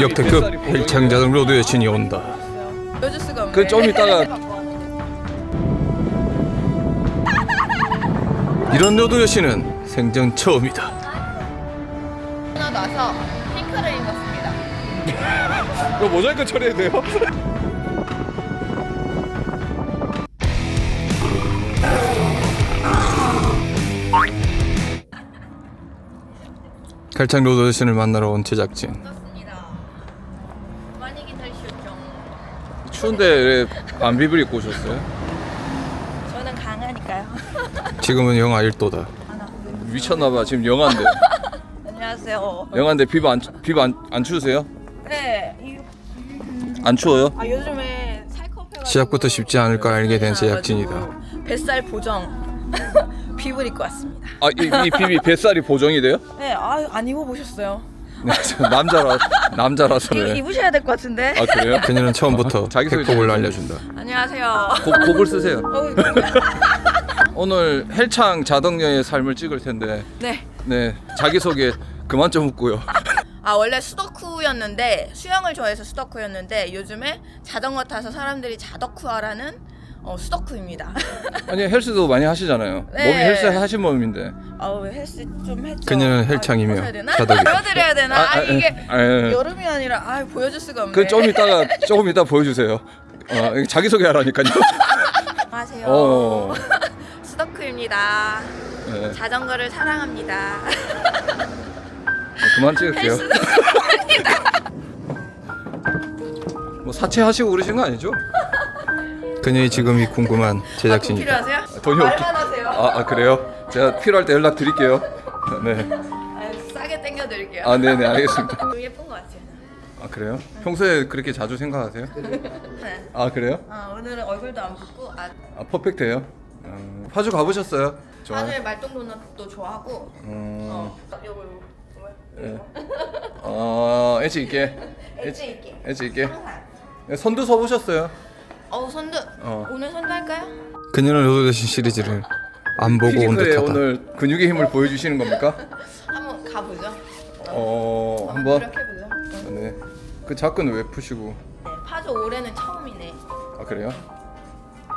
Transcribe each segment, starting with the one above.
역대급 헬창자동 로드 여신이 온다. 보여줄 수가 없네. 그좀 이따가 이런 로드 여신은 생전 처음이다. 하나 나서 핑크를 입었습니다. 이거 모자이크 처리해도 돼요? 갈창 로드 여신을 만나러 온 제작진. 그렇습니다. 많이 기다리셨죠? 추운데 왜 반비를 입고 오셨어요? 저는 강하니까요. 지금은 영하 1도다. 미쳤나봐 지금 영화인데 안녕하세요. 비안 비안 안 추우세요? 네. 이- 안 추워요? 아 요즘에 살컵해가지고 시작부터 쉽지 않을 걸 알게 된 제작진이다. 뱃살 보정 비브를 입고 왔습니다. 아이 이 비비 뱃살이 보정이 돼요? 네, 아 안 입어보셨어요? 네, 저 남자라 남자라서 이거 네. 입으셔야 될 것 같은데. 아 그래요? 그녀는 처음부터 자기소개 팩폭을 좀 알려준다. 안녕하세요. 고, 곡을 쓰세요. 어우, 오늘 헬창 자덕녀의 삶을 찍을 텐데 네. 네 자기 소개 그만 좀 웃고요. 아 원래 수덕후였는데 수영을 좋아해서 수덕후였는데 요즘에 자전거 타서 사람들이 자덕후하라는 어, 수덕후입니다. 아니 헬스도 많이 하시잖아요. 네. 몸이 헬스 하신 몸인데. 아우 헬스 좀 했죠. 그녀는 헬창이며 아, 되나? 자덕이. 보여드려야 되나? 아, 아, 이게 아, 아, 여름이 아니라 아 보여줄 수가 없네. 그좀 이따가 조금 이따 보여주세요. 어, 자기 소개하라니까요. 안녕하세요. 어. 수덕후입니다. 네, 자전거를 사랑합니다. 그만 찍을게요. 뭐 사채하시고 그러신 거 아니죠? 그녀의 지금이 궁금한 돈 제작진이다. 필요하세요? 돈이 없기- 말만 하세요. 아, 아 그래요? 제가 필요할 때 연락 드릴게요. 네. 아, 싸게 땡겨드릴게요. 아 네네 알겠습니다. 좀 예쁜 것 같아요. 아 그래요? 평소에 그렇게 자주 생각하세요? 네. 아 그래요? 아, 오늘은 얼굴도 안 붓고 아, 아 퍼펙트예요. 어, 파주 가보셨어요? 다들 말똥도넛도 좋아하고 음, 어, 요거 요거 예. 어 엣지 있게. 엣지 있게. 엣지 있게. 항상. 네, 선두 서보셨어요? 어우 선두 어. 오늘 선두 할까요? 그녀는 여신 시리즈를 안 보고 온 피지컬에 듯하다. 오늘 근육의 힘을 보여주시는 겁니까? 한번 가보죠. 어 어, 한번. 노력해보죠. 네. 그 자끈은 왜 푸시고? 네, 파주 올해는 처음이네. 아 그래요?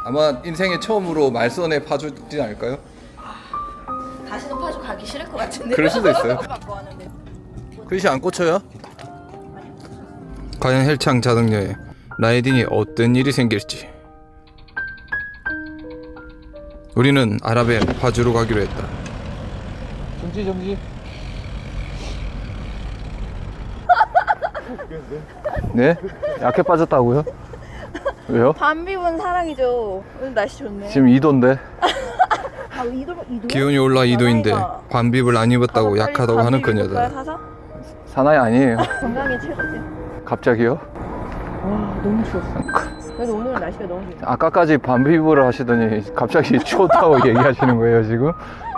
아마 인생의 처음으로 말선에 파주지 않을까요? 다시는 파주 가기 싫을 것 같은데. 그럴 수도 있어요. 바꿔 하는데. 글씨 안 꽂혀요? 과연 헬창 자동녀의 라이딩에 어떤 일이 생길지. 우리는 아랍의 파주로 가기로 했다. 정지 정지. 네? 약해 빠졌다고요? 왜요? 밤비분 사랑이죠. 오늘 날씨 좋네. 지금 2도인데 아, 이도 이도. 기온이 올라 2도인데 반비를 안 입었다고 약하다고 하는 그녀다. 사나이 아니에요. 건강에 최고지. 갑자기요? 와 너무 추웠어. 그래도 오늘 날씨가 너무 좋아. 아까까지 반비부를 하시더니 갑자기 추웠다고 얘기하시는 거예요 지금?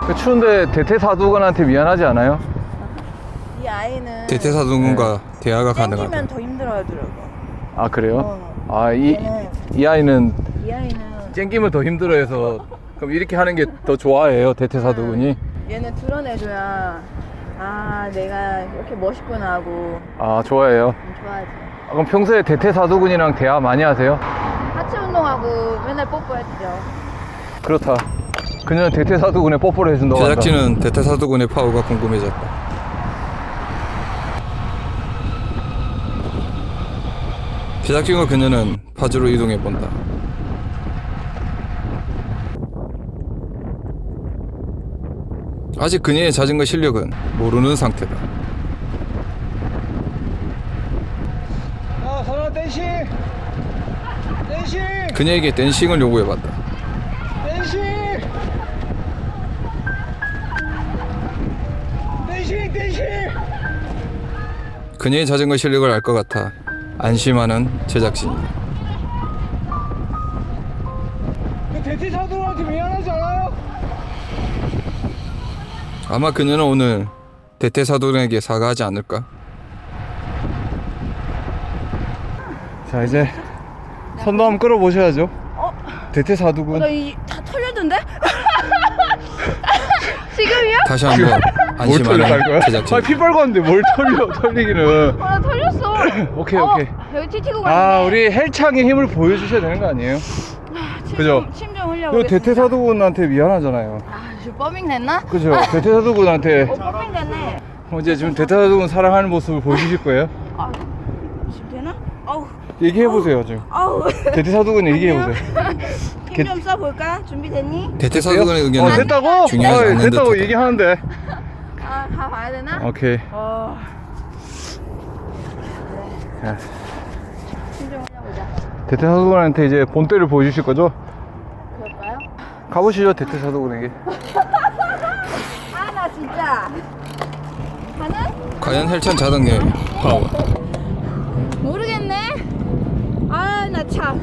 그 추운데 대퇴사두관한테 미안하지 않아요? 이 아이는 대퇴사동군과 대화가 땡기면 가능하다. 더 힘들어하더라고. 아 그래요? 어. 아이 얘는 이 아이는 이 아이는 땡기면 더 힘들어해서 그럼 이렇게 하는 게 더 좋아해요 대퇴사두군이? 얘는 드러내줘야 아 내가 이렇게 멋있구나 하고 아 좋아해요. 좀 좋아하지. 아, 그럼 평소에 대퇴사두군이랑 대화 많이 하세요? 하체 운동하고 맨날 뽀뽀했죠. 그렇다. 그녀는 대퇴사두군에 뽀뽀를 해준다고 한다. 제작진은 대퇴사도군의 파워가 궁금해졌다. 제작진과 그녀는 파주로 이동해 본다. 아직 그녀의 자전거 실력은 모르는 상태다. 아 사람 댄싱! 댄싱! 그녀에게 댄싱을 요구해봤다. 댄싱! 댄싱! 댄싱! 그녀의 자전거 실력을 알 것 같아 안심하는 제작진이다. 그 대퇴사두군한테 미안하지 않아요? 아마 그녀는 오늘 대퇴사도에게 사과하지 않을까? 자 이제 선도 한번 끌어보셔야죠. 대퇴사두군. 어? 나이 다 털렸는데? 지금이요? 다시 한번 안심하는 제작진. 아, 피 빨았는데 뭘 털려, 털리기는. 아, 나 털렸어. 오케이, 어, 오케이. 여기 티티고 가네. 아, 우리 헬창의 힘을 보여주셔야 되는 거 아니에요? 침 그죠? 좀, 침좀 흘려 이거 보겠습니다. 대퇴사도군한테 미안하잖아요. 아, 지금 범밍 됐나? 그죠? 대퇴사도군한테 어, 범밍 됐네. 어, 이제 지금 대퇴사도군 사랑하는 모습을 보여주실 거예요? 얘기해보세요, 지금. 아우. 대퇴사도군 얘기해보세요. 힘 좀 써볼까? 준비됐니? 대퇴사도군의 어, 의견은 됐다고? 중요하지 어, 않는 됐다고 듯하다. 얘기하는데. 아, 가봐야 되나? 오케이. 어, 자, 힘좀 흘려보자. 대퇴사도군한테 이제 본때를 보여주실 거죠? 그럴까요? 가보시죠, 대퇴사도군에게. 아, 나 진짜. 가는? 과연 헬찬 파워 모르겠네. 아, 나 참.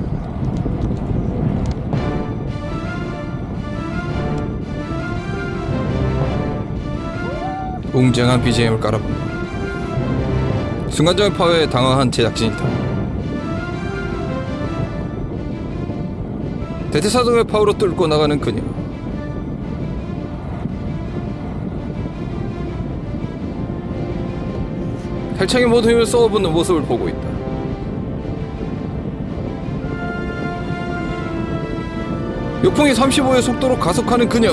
웅장한 BGM을 깔아본다. 순간적인 파워에 당황한 제작진이다. 대퇴사동의 파워로 뚫고 나가는 그녀. 헬창의 모든 힘을 쏘아붓는 모습을 보고 있다 요풍이 35의 속도로 가속하는 그녀.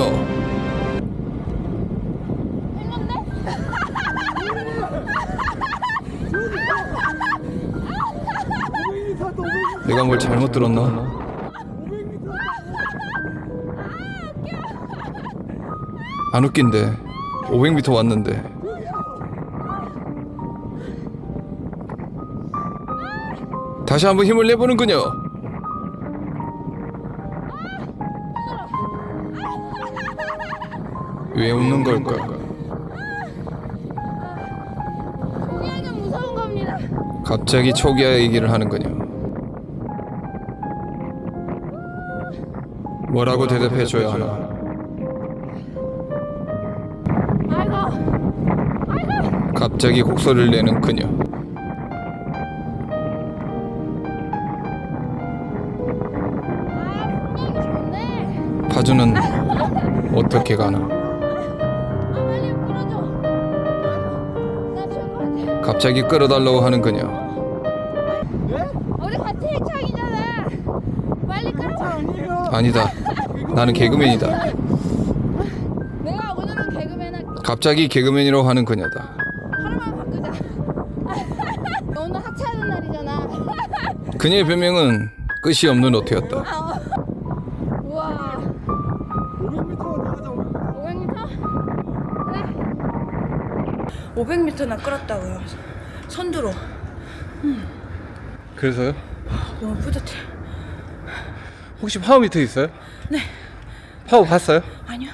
내가 뭘 잘못 들었나? 안 웃긴데. 500m 왔는데. 다시 한번 힘을 내보는 그녀 왜 웃는 걸까? 초기화는 무서운 겁니다. 갑자기 초기화 얘기를 하는 거냐? 뭐라고 대답해줘야 하나? 아이고, 갑자기 곡소리를 내는 그녀. 아, 분위기 좋네. 파주는 어떻게 가나? 갑자기 끌어달라고 하는 그녀. 우리 같이 해창이잖아. 빨리 끌어. 아니다. 나는 개그맨이다. 내가 오늘은 개그맨 갑자기 개그맨이라고 하는 그녀다. 하루만 바꾸자. 오늘 하차하는 날이잖아. 그녀의 별명은 끝이 없는 오토였다. 우 500m나 끌었다고요. 선두로. 그래서요? 너무 뿌듯해. 혹시 파워 미터 있어요? 네. 파워 봤어요? 아니요.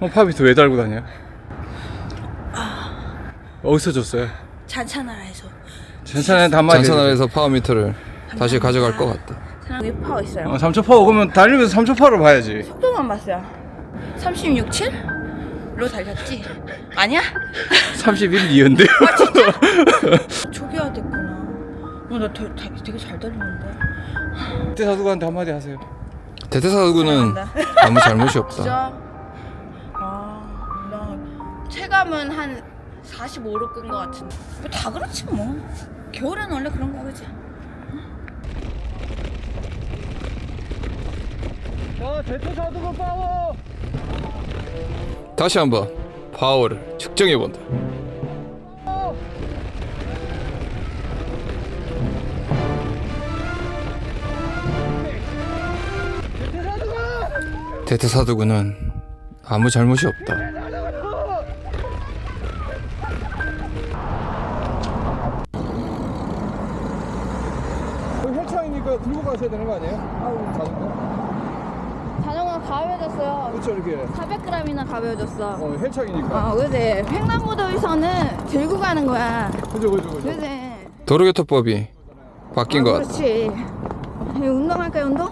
어, 파워 미터 왜 달고 다녀요? 어디서 줬어요? 잔차나라에서. 전산에 단말이 잔산아에서 파워 미터를 다시 가져갈 것 같다. 여기 파워 있어요. 어, 3초 파워 그러면 달리면서 3초 파워를 봐야지 속도만 봤어요. 36, 7 로 달렸지? 아니야? 31, 2인데요 초기화 됐구나. 어, 나 되게, 되게, 되게 잘 달리는데. 사두관한테 한마디 하세요 대퇴사구는 아무 잘못이 없다. 진짜? 아, 나 체감은 한 45로 끈 것 같은데. 뭐 다 그렇지 뭐. 겨울에는 원래 그런 거 그지? 자 대퇴 사두관 파워 다시 한번 파워를 측정해 본다. 대퇴사두구는 아무 잘못이 없다. 혈창이니까 들고 가셔야 되는 거 아니에요? 자전거? 자전거 가벼워졌어요. 그렇죠 이렇게 400g이나 가벼워졌어. 어 혈창이니까 아, 그지. 횡단보도에서는 들고 가는 거야. 그죠 그죠 그죠 그지. 도로교통법이 바뀐 것 같다. 그렇지. 이거 운동할까요, 운동?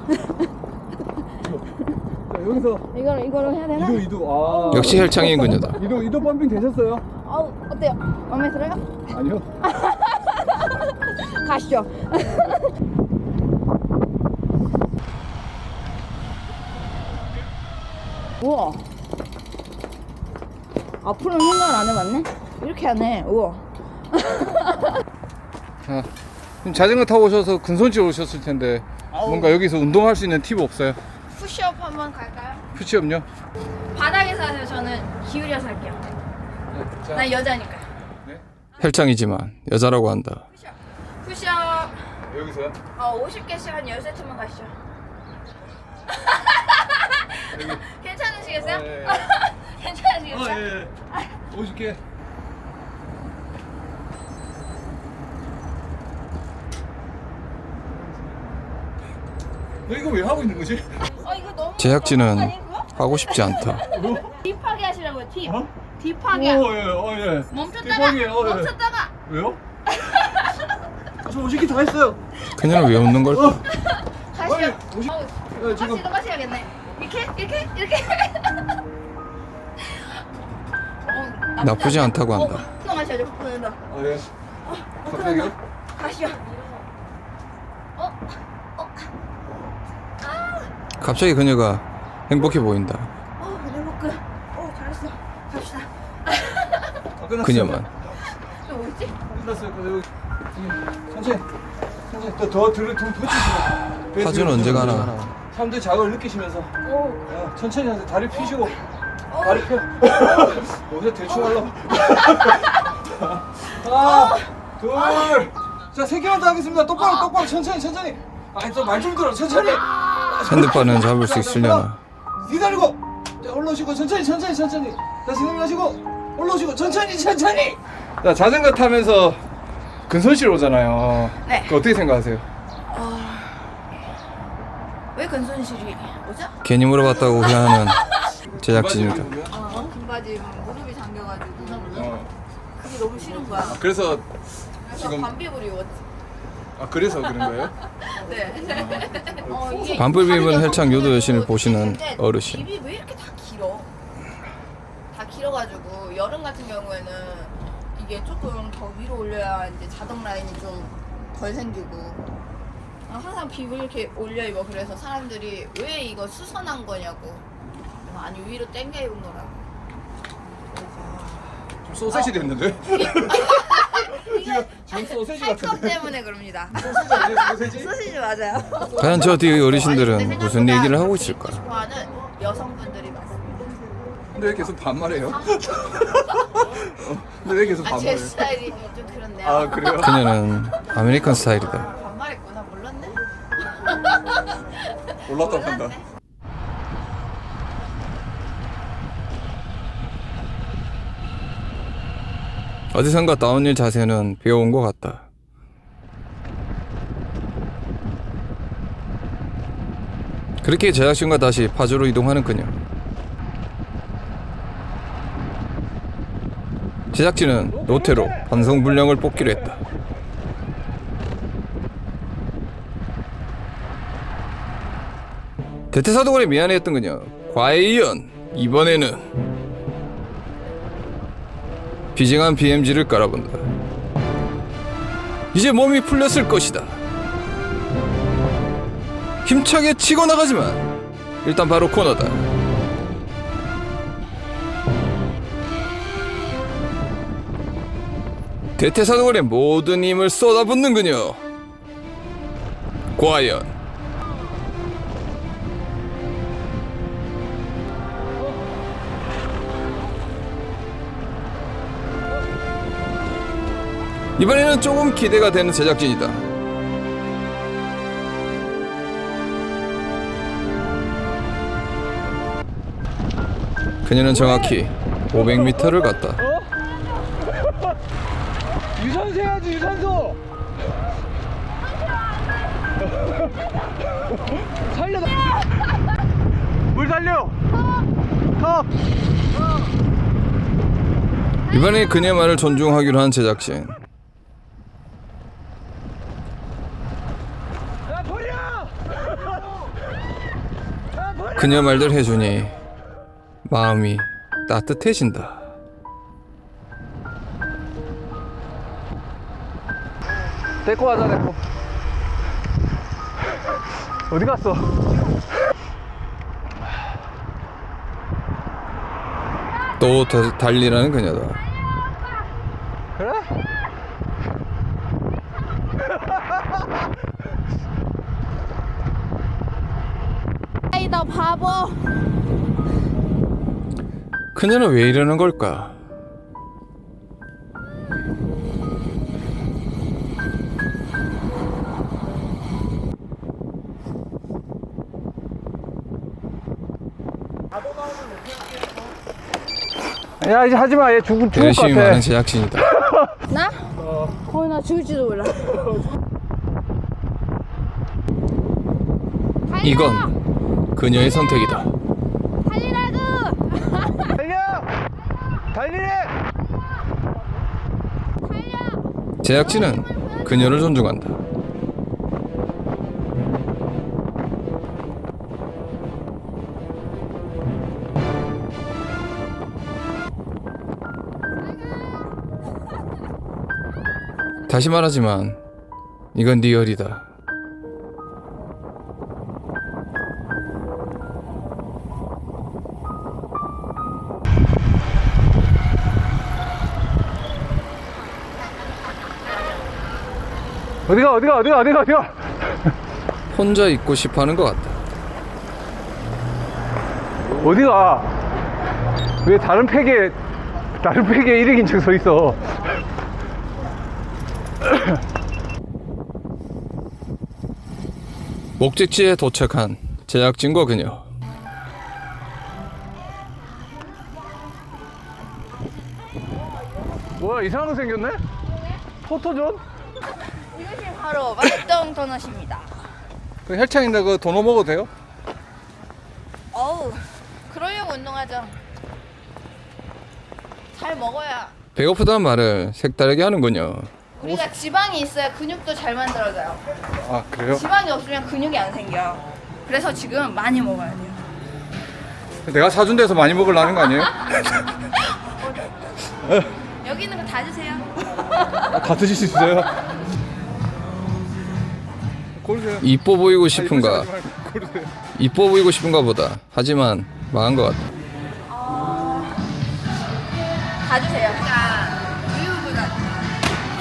자, 여기서 이걸, 이거를 해야 되나? 이도 이도 아 역시 혈창인 그녀다. 이도 이도 펌핑 되셨어요? 어우, 어때요? 마음에 들어요? 아니요 가시죠. 우와. 앞으로는 생각을 안 해봤네? 이렇게 하네. 우와. 자, 지금 자전거 타고 오셔서 근손실 오셨을 텐데 뭔가 여기서 운동할 수 있는 팁 없어요? 푸시업 한번 갈까요? 푸시업요? 바닥에서 하세요. 저는 기울여서 할게요. 자, 난 여자니까. 헬창이지만 여자라고 한다. 푸시업 여기서요? 어, 50개씩 한 10세트만 가시죠. 괜찮으시겠어요? 예, 괜찮으시겠어요? 예. 50개. 너 이거 왜 하고 있는 거지? 어, 이거 너무 제작진은 너무 아니고요? 하고 싶지 않다. 딥하게 하시라고요. 딥. 어? 딥하게. 어, 예, 어, 예. 멈췄다가 딥하게, 어, 예. 멈췄다가 왜요? 저 50개 다 했어요. 그녀는 왜 웃는 걸까? 가시죠. 아니, 오십- 어우, 예, 지금 같이 가셔야겠네. 이렇게 이렇게 이렇게. 어, 나쁘지 않다고 한다. 어, 운동하셔야죠. 운동. 아, 예. 갑자기요? 가시죠. 갑자기 그녀가 행복해 보인다. 어, 내복근. 어, 잘했어. 갑시다. 아, 끝났어요. 그녀만 또 뭐였지? 끝났어요. 여기 천천히. 천천히. 더, 더 들을 더 터치시고. 파주는 언제 가나? 사람들 자극을 느끼시면서 오. 야, 천천히 하세요. 다리 펴시고. 다리 펴. 여기서 대충 하려고. 하나, 둘. 자, 세 개만 더 하겠습니다. 똑바로, 똑바로, 천천히, 천천히. 아, 또말 좀 들어, 천천히. 핸드폰은 잡을 수 있으려나? 기다리고. 자, 올라오시고, 천천히, 천천히, 천천히. 자, 생각나시고, 올라오시고, 천천히, 천천히. 자, 자전거 타면서 근손실 오잖아요. 네. 그 어떻게 생각하세요? 왜 근손실이 오죠? 괜히 물어봤다고 후회하는 제작진이다. 어, 금바지 무릎이 잠겨가지고 어, 그게 너무 싫은 거야. 그래서 그래서 지금- 반비불이 입었지. 아 그래서 그런 거예요? 네. 어, 이게 반불 다른 헬창 여성분들도 여신을 보시는 있는데 어르신. 입이 왜 이렇게 다 길어? 다 길어가지고 여름 같은 경우에는 이게 조금 더 위로 올려야 이제 자동 라인이 좀 덜 생기고 아, 항상 빕을 이렇게 올려 입어 그래서 사람들이 왜 이거 수선한 거냐고 아니 위로 당겨 입은 거라고 좀 소세지 됐는데? 지금 소세지 살컵 때문에 그럽니다 소세지 아니에요 소세지? 소시지 맞아요 과연 저 뒤의 어르신들은 무슨 얘기를 하고 있을까? 좋아하는 여성분들이 많습니다 근데 왜 계속 반말해요? 어, 근데 왜 계속 아, 제 반말해요? 스타일이 좀 그렇네요 아 그래요? 그녀는 아메리칸 스타일이다. 올랐다 간다 어디선가 다운힐 자세는 배워온 것 같다. 그렇게 제작진과 다시 파주로 이동하는 그녀. 제작진은 로테로 반성불량을 뽑기로 했다. 대퇴사도관에 미안해했던 그녀. 과연 이번에는 비징한 BMG를 깔아본다. 이제 몸이 풀렸을 것이다. 힘차게 치고 나가지만 일단 바로 코너다. 대퇴사도관의 모든 힘을 쏟아붓는 그녀. 과연 이번에는 조금 기대가 되는 제작진이다. 그녀는 정확히 500m를 갔다. 유산소 해야지 유산소 살려 물 살려 턱 이번에 그녀의 말을 존중하기로 한 제작진. 야 버려 야 버려 그녀 말들 해주니 마음이 따뜻해진다. 데리고 가자 데리고 어디 갔어? 또더 달리라는 그녀다. 그래? 아이 너 바보 그녀는 왜 이러는 걸까? 야 이제 하지마 얘 죽을 죽을 것 열심히 같아 많은 제작진이다. 나? 어 나 죽을지도 몰라 이건 그녀의 선택이다. 달리라고 달려! 달리래! 제작진은 그녀를 존중한다. 다시 말하지만 이건 리얼이다. 어디가 어디가 어디가 어디가 어디가 혼자 있고 싶어 하는 것 같다. 어디가 왜 다른 팩에 다른 팩에 1억 인증 서 있어 목적지에 도착한 제작진과 그녀. 뭐야 이상한 거 생겼네? 포토존? 바로 말동 도넛입니다. 그 혈창인데 그 도넛 먹어도 돼요? 어우, 그러려고 운동하죠. 잘 먹어야 배고프다는 말을 색다르게 하는군요. 우리가 지방이 있어야 근육도 잘 만들어져요. 아 그래요? 지방이 없으면 근육이 안 생겨. 그래서 지금 많이 먹어야 돼요. 내가 사준 데서 많이 먹으려는 거 아니에요? 여기 있는 거 다 주세요. 아, 다 드실 수 있어요? 고르세요 이뻐 보이고 싶은가? 이뻐 보이고 싶은가 보다. 하지만 망한 것 같다. 다 주세요. 자, 우유부가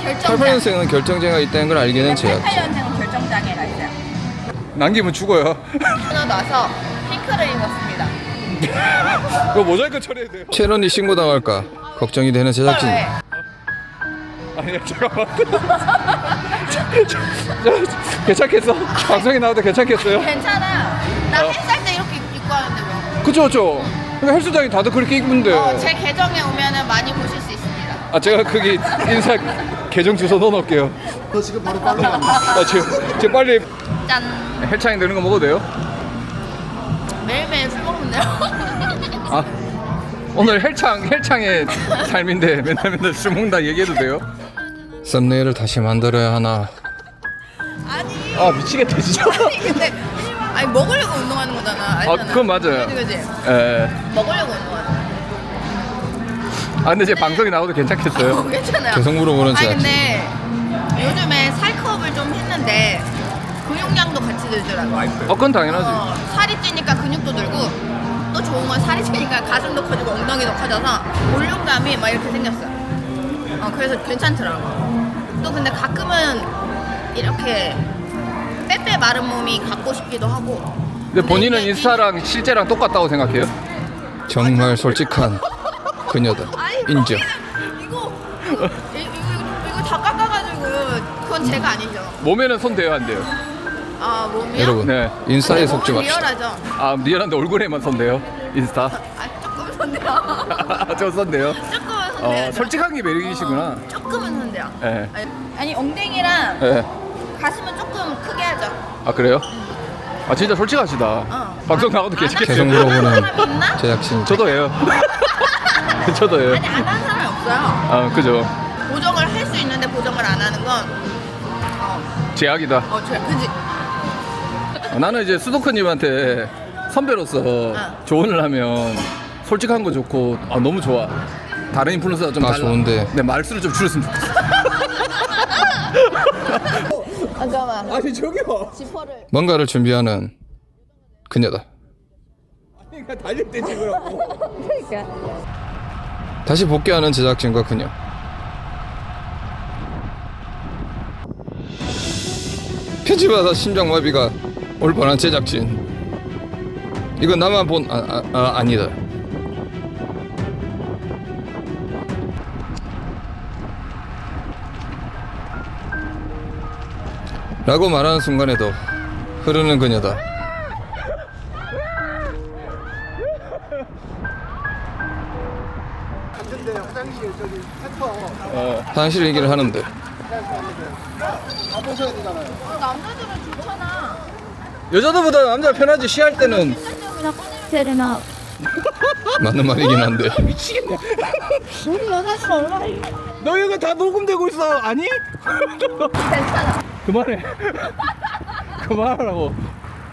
결정장. 88년생은 결정장애가 있다는 걸된 제작진. 88년생은 결정장애가 있어요. 남기면 죽어요 하나 놔서 핑크를 입었습니다. 이거 모자이크 처리해야 돼요 채널이 신고당할까 걱정이 되는 제작진. 왜? 아니 잠깐만 저, 저, 저, 괜찮겠어? 방송에 나와도 괜찮겠어요? 괜찮아. 나 헬스할 때 이렇게 입고 하는데 뭐. 그쵸 그쵸 그러니까 헬스장이 다들 그렇게 입는데 어, 제 계정에 오면은 많이 보실 수 있습니다. 아 제가 거기 인사 계정 주소 넣어놓을게요 너 지금 바로 팔로우 갑니다. 아 지금, 지금 빨리 짠. 헬창이 되는 거 먹어도 돼요? 매일매일 술 먹는데요. 아 오늘 헬창 헬창의 삶인데 맨날 맨날 술 먹는다 얘기해도 돼요? 썸네일을 다시 만들어야 하나. 아니. 아 미치겠다 진짜 아니 근데 아니 먹으려고 운동하는 거잖아. 알잖아. 그건 맞아요. 그지 그지. 에. 먹으려고 운동하는. 거. 아 근데 제 방송에 나와도 괜찮겠어요? 어, 괜찮아요. 계속 물어보는 아니 제작진. 근데 요즘에 살컵을 좀 했는데 근육량도 같이 늘더라고. 어 그건 당연하지 어, 살이 찌니까 근육도 늘고 또 좋은 건 살이 찌니까 가슴도 커지고 엉덩이도 커져서 볼륨감이 막 이렇게 생겼어요. 어, 그래서 괜찮더라고. 또 근데 가끔은 이렇게 빼빼 마른 몸이 갖고 싶기도 하고. 근데 본인은 이게- 인스타랑 실제랑 똑같다고 생각해요? 정말 솔직한 그녀다. 아니, 인정. 거기는 이거 이거 이거, 이거 다 깎아가지고 그건 제가 아니죠. 몸에는 손 대요 안 돼요? 아 몸이요? 여러분 네. 인싸에 속지 몸은 맙시다. 리얼하죠. 아 미안한데 얼굴에만 손 대요? 인스타? 아 조금 손대요. 저 손 대요? 조금은 어 손대요. 솔직한 게 매력이시구나 조금은 손대요. 예. 아니, 아니 엉덩이랑 예. 가슴은 조금 크게 하죠. 아 그래요? 아 진짜 솔직하시다 어. 방송 나와도 안 계속 물어보는 사람 있나? 제작진. 저도 해요 저도 아니 안 하는 사람이 없어요. 아 그죠 보정을 할 수 있는데 보정을 안 하는 건 어, 제약이다 어, 저, 그지? 어, 나는 이제 수도크님한테 선배로서 조언을 하면 솔직한 거 좋고 아, 너무 좋아 다른 인플루언서가 좀 아, 달라 좋은데. 네 말수를 좀 줄였으면 좋겠어 잠깐만. 아니 저기요 지퍼를. 뭔가를 준비하는 그녀다. 달릴 때 찍으라고 그러니까 다시 복귀하는 제작진과 그녀. 편집하다 심장마비가 올 뻔한 제작진. 이건 나만 본 아, 아, 아 아니다. 라고 말하는 순간에도 흐르는 그녀다. 화장실 얘기를 하는데 남자들은 좋잖아. 여자들보다 남자 편하지 시할 때는 세레나 맞는 말이긴 한데 우리 여자들 얼마나 너 이거 다 녹음되고 있어 아니? 괜찮아. 그만해 그만하라고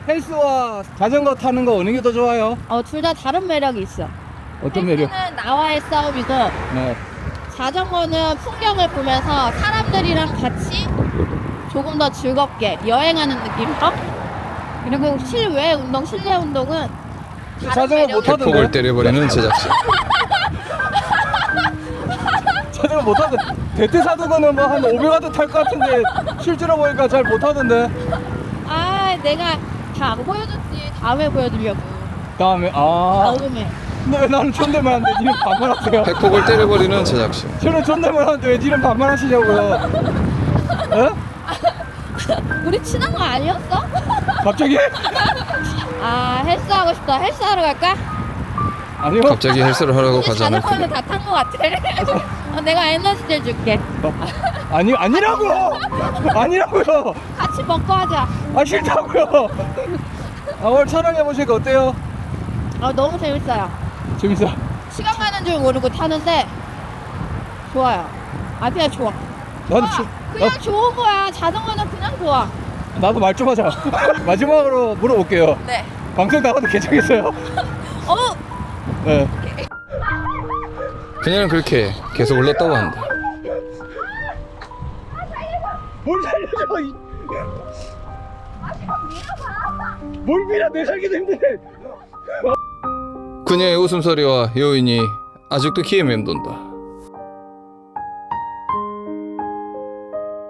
헬스와 자전거 타는 거 어느 게 더 좋아요? 어, 둘 다 다른 매력이 있어. 어떤 매력? 헬스는 나와의 싸움이고 네. 자전거는 풍경을 보면서 사람들이랑 같이 조금 더 즐겁게 여행하는 느낌으로 그리고 실외 운동, 실내 운동은 다른 자전거 매력이 못 타던데? 폭을 때려버리는 제작진 자전거 못 타던 대퇴사두고는 뭐한 500와트 탈 것 같은데 실제로 보니까 잘못 타던데. 아 내가 다 안 보여줬지. 다음에 보여드리려고. 다음에 아. 다음에. 근데 왜 나는 존댓말 하는데 니는 반말하세요? 팩폭을 때려버리는 제작진 저는 존댓말 하는데 왜 니는 반말하시냐고요. 어? 우리 친한 거 아니었어? 갑자기? 아 헬스 하고 싶다. 헬스 하러 갈까? 아니요. 갑자기 헬스를 하라고 이제 가자는 자전거는 그녀 다탄 거 같아 어, 내가 에너지를 줄게. 아니 아니라고! 아니라고요! 같이 먹고 하자. 아 싫다고요! 아 오늘 촬영해 보시니까 어때요? 아 너무 재밌어요. 재밌어. 시간 가는 줄 모르고 타는데 좋아요. 아 그냥 좋아. 나도 아, 치- 그냥 좋은 거야. 자전거는 그냥 좋아. 나, 나도 말 좀 하자. 마지막으로 물어볼게요. 네. 방송 나가도 괜찮겠어요? 어? 네 그녀는 그렇게 계속 올렸다고 한다. 뭘 살려줘 이... 뭘 밀어 내 살기도 힘드네 그녀의 웃음소리와 요인이 아직도 귀에 맴돈다